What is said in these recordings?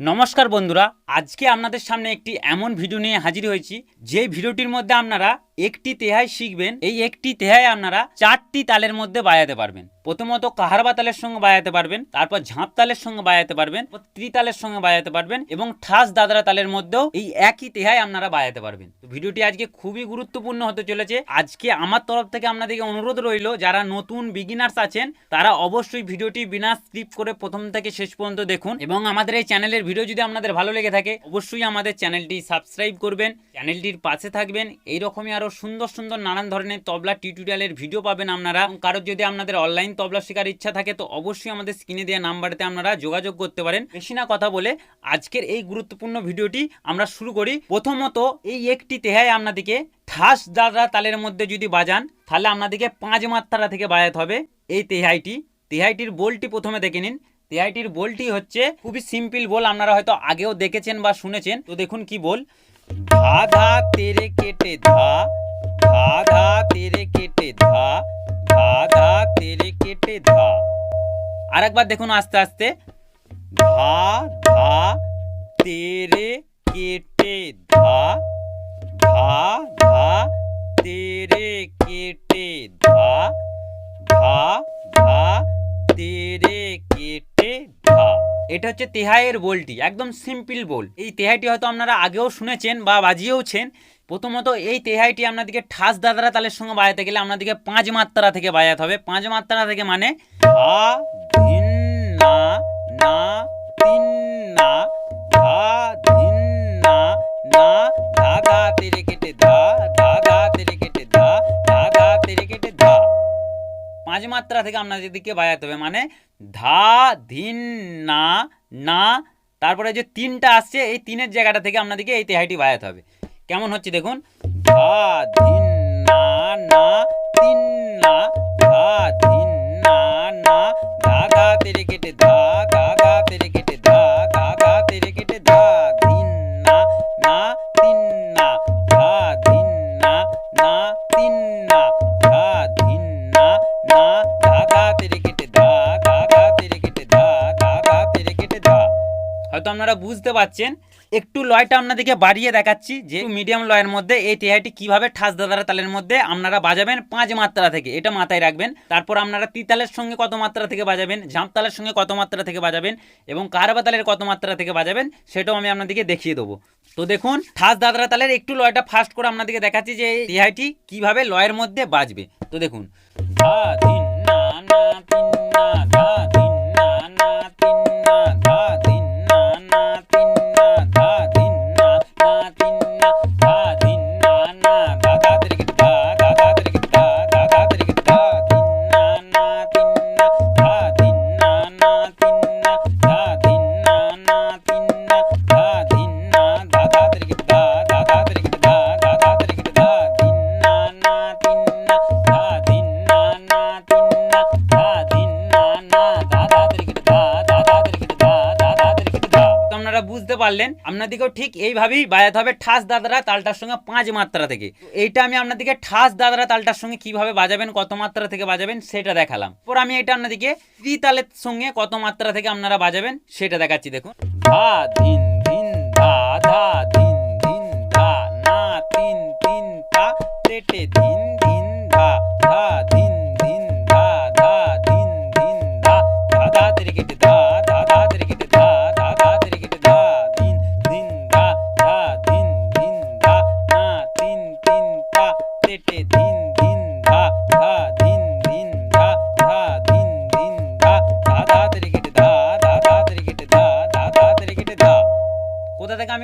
নমস্কার বন্ধুরা, আজকে আপনাদের সামনে একটি এমন ভিডিও নিয়ে হাজির হয়েছি যে ভিডিওটির মধ্যে আপনারা একটি তেহাই শিখবেন, এই একটি তেহাই আপনারা চারটি তালের মধ্যে বাজাতে পারবেন। প্রথমত কাহারবা তালের সঙ্গে বাজাতে পারবেন, তারপর ঝাঁপ তালের সঙ্গে বাজাতে পারবেন ত্রিতালের সঙ্গে বাজাতে পারবেন এবং ঠাস দাদরা তালের মধ্যেও এই একই তেহাই আপনারা বাজাতে পারবেন। ভিডিওটি আজকে খুবই গুরুত্বপূর্ণ হতে চলেছে। আজকে আমার তরফ থেকে আপনাদেরকে অনুরোধ রইল, যারা নতুন বিগিনার্স আছেন, তারা অবশ্যই ভিডিওটি বিনা স্ক্রিপ্ট করে প্রথম থেকে শেষ পর্যন্ত দেখুন এবং আমাদের এই চ্যানেলের ভিডিও যদি আপনাদের ভালো লেগে থাকে, অবশ্যই আমাদের চ্যানেলটি সাবস্ক্রাইব করবেন, চ্যানেলটির পাশে থাকবেন, এইরকমই আরও সুন্দর সুন্দর নানান ধরনের তবলা টিউটোরিয়ালের ভিডিও পাবেন আপনারা। কারোর যদি আপনাদের অনলাইন তবলা শেখার ইচ্ছা থাকে, তো অবশ্যই আমাদের স্ক্রিনে দেওয়া নাম্বারতে আপনারা যোগাযোগ করতে পারেন। বেশি না কথা বলে আজকের এই গুরুত্বপূর্ণ ভিডিওটি আমরা শুরু করি। প্রথমত, এই একটি তেহাই আপনাদেরকে ঠাস দাদা তালের মধ্যে যদি বাজান, তাহলে আপনাদেরকে পাঁচ মাত্রা থেকে বাজাতে হবে এই তেহাইটি। তেহাইটির বোলটি প্রথমে দেখে নিন। তেহাইটির বোলটি হচ্ছে খুবই সিম্পল বোল, আপনারা হয়তো আগেও দেখেছেন বা শুনেছেন। তো দেখুন কি বল। ধা ধা তেরে কেটে ধা ধা ধা তেরে কেটে ধা ধা ধা তেরে কেটে ধা আরেকবার দেখুন আস্তে আস্তে ধা ধা তেরে কেটে ধা ধা ধা তেরে কেটে ধা ধা ধা তেরে এটা হচ্ছে তেহাইয়ের বোলটি, একদম সিম্পল বোল। এই তেহাইটি হয়তো আপনারা আগেও শুনেছেন বা বাজিয়েওছেন। প্রথমত এই তেহাইটি আপনাদেরকে ঠাস দাদরা তালের সঙ্গে বাজাতে গেলে আপনাদেরকে পাঁচ মাত্রা থেকে বাজাতে হবে। পাঁচ মাত্রা থেকে মানে ধিন, না না, তিন, না, ধা, ধিন, না না, ধা ধা ধা পাঁচ মাত্রা থেকে আপনাদেরকে বাজাতে হবে মানে ধা, ধিন, না না, তারপরে যে তিনটা আসছে, এই তিনের জায়গাটা থেকে আপনাদেরকে এই তেহাইটি বাজাতে হবে। কেমন হচ্ছে দেখুন? ধা, ধিন, না না, তিন, না, ধা, ধিন, না না, ধা ধা তেরে কেটে ধা ধা ধা তেরে কেটে ধা ধা ধা তেরে কেটে ধা, ধিন, না না আপনারা বুঝতে পারছেন, একটু লয়টা আপনাদেরকে বাড়িয়ে দেখাচ্ছি যে মিডিয়াম লয়ের মধ্যে এই তেহাইটি কীভাবে ঠাস দাদারা তালের মধ্যে আপনারা বাজাবেন পাঁচ মাত্রা থেকে, এটা মাথায় রাখবেন। তারপর আপনারা তিতালের সঙ্গে কত মাত্রা থেকে বাজাবেন ঝাঁপতালের সঙ্গে কত মাত্রা থেকে বাজাবেন এবং কারবা তালের কত মাত্রা থেকে বাজাবেন, সেটাও আমি আপনাদেরকে দেখিয়ে দেবো। তো দেখুন, ঠাস দাদরা তালের একটু লয়টা ফাস্ট করে আপনাদেরকে দেখাচ্ছি যে এই তেহাইটি কীভাবে লয়ের মধ্যে বাজবে। তো দেখুন, ধা, ধিন, না না তিন না, ধা, ধিন, না না না পারলেন। আপনাদেরকেও ঠিক এইভাবেই বাজাতে হবে ঠাস দাদারা তালটার সঙ্গে পাঁচ মাত্রা থেকে। এইটা আমি আপনাদেরকে ঠাস দাদারা তালটার সঙ্গে কীভাবে বাজাবেন, কত মাত্রা থেকে বাজাবেন, সেটা দেখালাম। পর আমি এটা আপনাদেরকে ত্রিতালের সঙ্গে কত মাত্রা থেকে আপনারা বাজাবেন, সেটা দেখাচ্ছি, দেখুন। ধা, ধিন ধা ধিন না, তিন তিন, তা, তেটে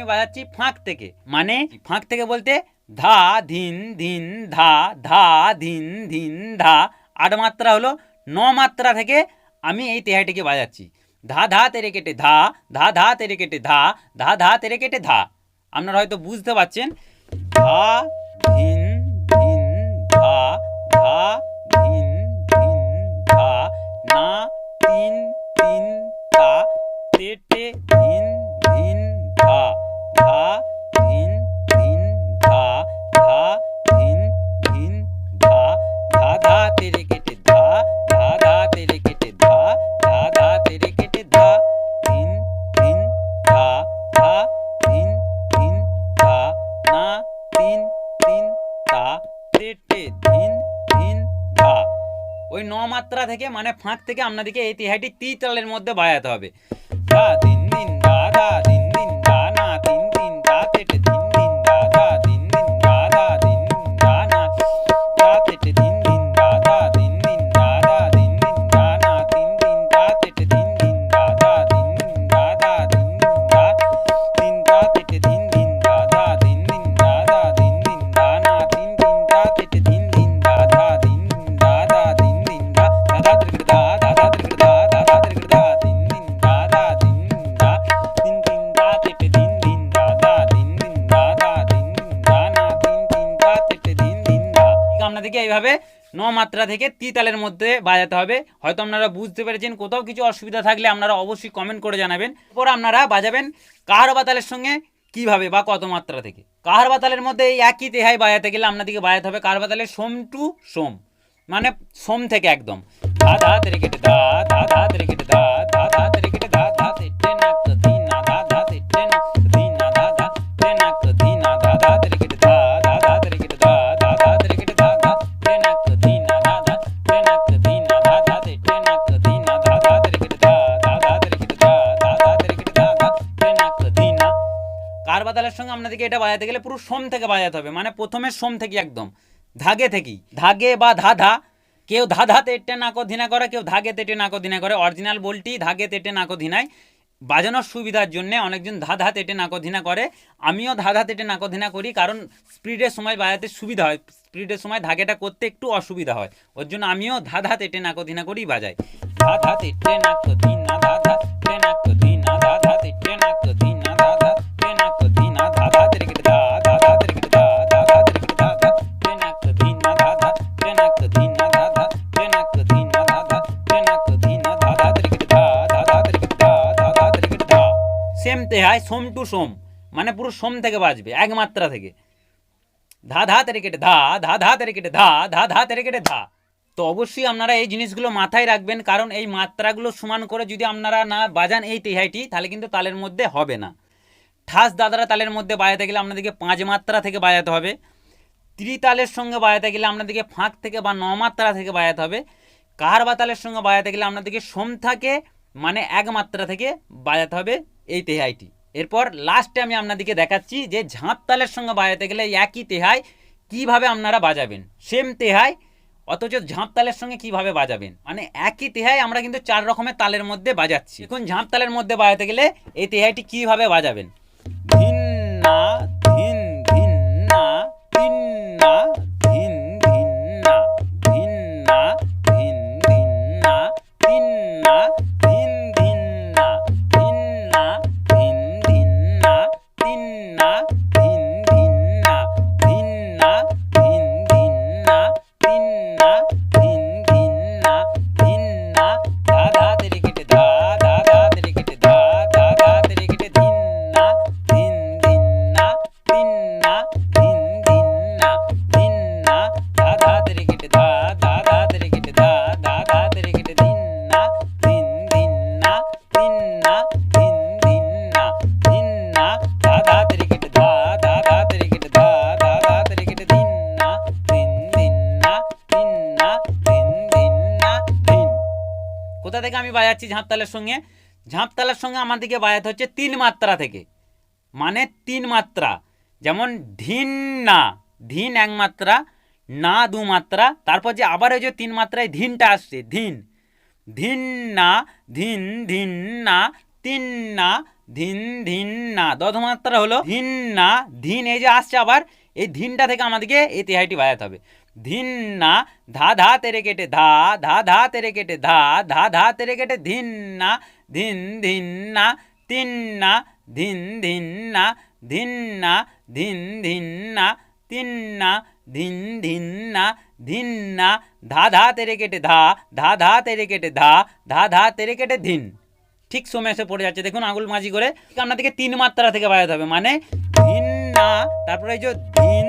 আমি বাজাচ্ছি ফাঁক থেকে। মানে ফাঁক থেকে বলতে ধা, ধিন ধিন, ধা ধা, ধিন ধিন, ধা। আট মাত্রা হলো ন মাত্রা থেকে আমি এই তেহাইটিকে বাজাচ্ছি। ধা ধা, তেরে কেটে ধা ধা ধা, তেরে কেটে ধা ধা ধা, তেরে কেটে ধা। আপনারা হয়তো বুঝতে পারছেন। ধা, ধিন ওই ন মাত্রা থেকে মানে ফাঁক থেকে আপনাদেরকে এই তিহাইটি তি তালের মধ্যে বাজাতে হবে। বা দিন আপনাদেরকে এইভাবে ন মাত্রা থেকে তি তালের মধ্যে বাজাতে হবে। হয়তো আপনারা বুঝতে পেরেছেন, কোথাও কিছু অসুবিধা থাকলে আপনারা অবশ্যই কমেন্ট করে জানাবেন। এরপর আপনারা বাজাবেন কাহার বাতালের সঙ্গে কীভাবে বা কত মাত্রা থেকে। কাহার বাতালের মধ্যে এই একই তেহাই বাজাতে গেলে আপনাদেরকে বাজাতে হবে কাহার বাতালের সোম টু সোম। মানে সোম থেকে একদম। ধা ধা তেরে কেটে, ধা ধা ধা তেরে কেটে, ধা। কার বাতালের সঙ্গে আপনাদেরকে এটা বাজাতে গেলে পুরো সোম থেকে বাজাতে হবে মানে প্রথমে সোম থেকে একদম। ধাগে থেকেই। ধাগে বা ধাধা। কেউ ধাধা তেটে নাকো ধিনা করে, কেউ ধাগে তেটে নাকো ধিনা করে। অরিজিনাল বলটি, ধাগে তেটে নাকো ধিনায়। বাজানোর সুবিধার জন্য অনেকজন ধাধা তেটে নাকো ধিনা করে। আমিও ধাধা তেটে নাকো ধিনা করি, কারণ স্পিডের সময় বাজাতে সুবিধা হয়। স্পিডের সময় ধাগেটা করতে একটু অসুবিধা হয়। ওর জন্য আমিও ধাধা তেটে নাকো ধিনা করেই বাজাই। ধাধা তেটে নাকো ধিনা, ধাধা তে নাকো তেহাই সোম টু সোম মানে পুরো সোম থেকে বাজবে, এক মাত্রা থেকে। ধা ধা, তেরে কেটে, ধা ধা ধা, তেরে কেটে, ধা ধা ধা, তেরে কেটে, ধা। তো অবশ্যই আপনারা এই জিনিসগুলো মাথায় রাখবেন, কারণ এই মাত্রাগুলো সমান করে যদি আপনারা না বাজান এই তেহাইটি তাহলে কিন্তু তালের মধ্যে হবে না। ঠাস দাদারা তালের মধ্যে বাজাতে গেলে আপনাদেরকে পাঁচ মাত্রা থেকে বাজাতে হবে। ত্রিতালের সঙ্গে বাজাতে গেলে আপনাদেরকে ফাঁক থেকে বা ন মাত্রা থেকে বাজাতে হবে। কার বা তালের সঙ্গে বাজাতে গেলে আপনাদেরকে সোম থাকে মানে এক মাত্রা থেকে বাজাতে হবে এই তেহাইটি এরপর লাস্টে আমি আপনাদেরকে দেখাচ্ছি যে ঝাঁপ তালের সঙ্গে বাজাতে গেলে একই তেহায় কীভাবে আপনারা বাজাবেন? সেম তেহায় অথচ ঝাঁপ তালের সঙ্গে কীভাবে বাজাবেন? মানে একই তেহায় আমরা কিন্তু চার রকমের তালের মধ্যে বাজাচ্ছি। এখন ঝাঁপ তালের মধ্যে বাজাতে গেলে এই তেহাইটি কীভাবে বাজাবেন? ধিন থেকে আমি বাজাচ্ছি ঝাঁপতালের সঙ্গে। ঝাঁপতালের সঙ্গে আমাদেরকে বাজাতে হচ্ছে তিন মাত্রা থেকে। মানে তিন মাত্রা। যেমন ধিন না, ধিন এক মাত্রা, না দু মাত্রা। তারপর যে আবার ওই যে তিন মাত্রায় ধিনটা আসছে, ধিন। ধিন না, ধিন ধিন না, তিন না, ধিন ধিন না। দশ মাত্রা হলো ধিন না, ধিন এই যে আসছে আবার, এই ধিনটা থেকে আমাদেরকে এই তেহাইটি বাজাতে হবে। ধিন না ধা ধা তেরে কেটে ধা ধা ধা তেরে কেটে ধা ধা ধা তেরে কেটে ধিন না ধিন ধিন না তিন না ধিন ধিন না ধিন না তিন্না ধিন না তিন না ধিন ধিন না ধা ধা তেরে কেটে ধা ধা ধা তেরে কেটে ধা ধা ধা তেরে কেটে ধিন ঠিক সময় এসে পড়ে যাচ্ছে দেখুন আঙুল মাঝি করে আপনাদেরকে তিন মাত্রা থেকে বাজাতে হবে মানে ধিন তারপরে এই যে ধিন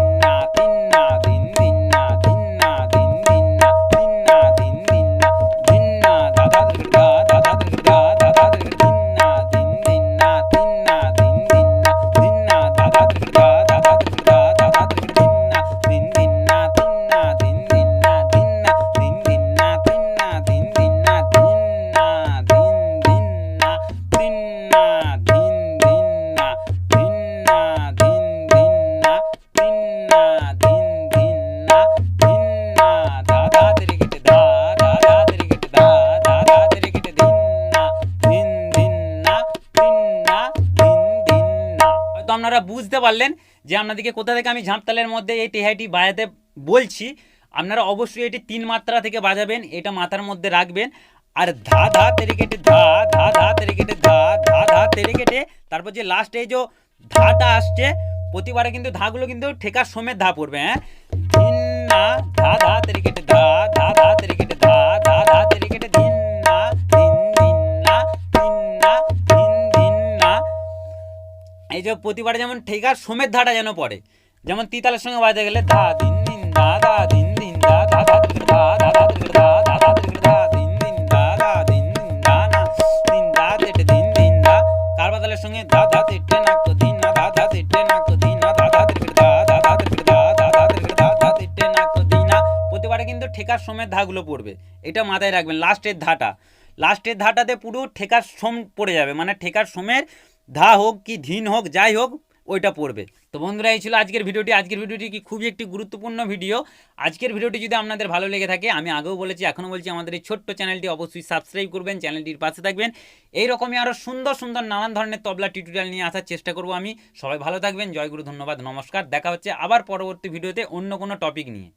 পারলেন যে আপনাদেরকে কোথা থেকে আমি ঝাঁপতালের মধ্যে এই তেহাইটি বাজাতে বলছি, আপনারা অবশ্যই এটি তিন মাত্রা থেকে বাজাবেন, এটা মাথার মধ্যে রাখবেন। আর ধা ধা, তেরে কেটে, ধা ধা ধা, তেরে কেটে, ধা ধা ধা, তেরে কেটে, তারপর যে লাস্টে এই যে ধাটা আসছে, প্রতিবারে কিন্তু ধাগুলো কিন্তু ঠেকার সমেত ধা পড়বে হ্যাঁ? ধা ধা, তেরে কেটে, ধা ধা ধা, তেরে কেটে, ধা ধা এই যে প্রতিবারে যেমন ঠেকার সমেত ধাটা যেন পড়ে যেমন তিতালের সঙ্গে বাজাতে গেলে ধা দিন দিন দা দা দিন দিন দা ধা দিন ধা ধা ধা দিন ধা ধা ধা দিন দিন দা দা দিন দিন দা না দিন দা তেটে দিন দিন দা কারবাদালের সঙ্গে ধা ধা তেটে নাক দিন না ধা ধা তেটে নাক দিন না ধা ধা দিন ধা ধা ধা দিন ধা ধা ধা দিন ধা তেটে নাক দিন না প্রতিবারে কিন্তু ঠেকার সমেত ধাগুলো পড়বে এটা মাথায় রাখবেন লাস্টের ধাটা লাস্টের ধাটাতে পুরো ঠেকার সোম পড়ে যাবে মানে ঠেকার সোমের ধা হোক কি ধিন হোক, যাই হোক, ওইটা পড়বে। তো বন্ধুরা, এই ছিল আজকের ভিডিওটি। আজকের ভিডিওটি কি খুবই একটি গুরুত্বপূর্ণ ভিডিও। আজকের ভিডিওটি যদি আপনাদের ভালো লেগে থাকে, আমি আগেও বলেছি, এখনও বলছি, আমাদের এই ছোট্ট চ্যানেলটি অবশ্যই সাবস্ক্রাইব করবেন, চ্যানেলটির পাশে থাকবেন। এইরকমই আরও সুন্দর সুন্দর, নানান ধরনের তবলা টিউটোরিয়াল নিয়ে আসার চেষ্টা করব আমি। সবাই ভালো থাকবেন, জয় গুরু, ধন্যবাদ, নমস্কার। দেখা হচ্ছে আবার পরবর্তী ভিডিওতে অন্য কোনো টপিক নিয়ে।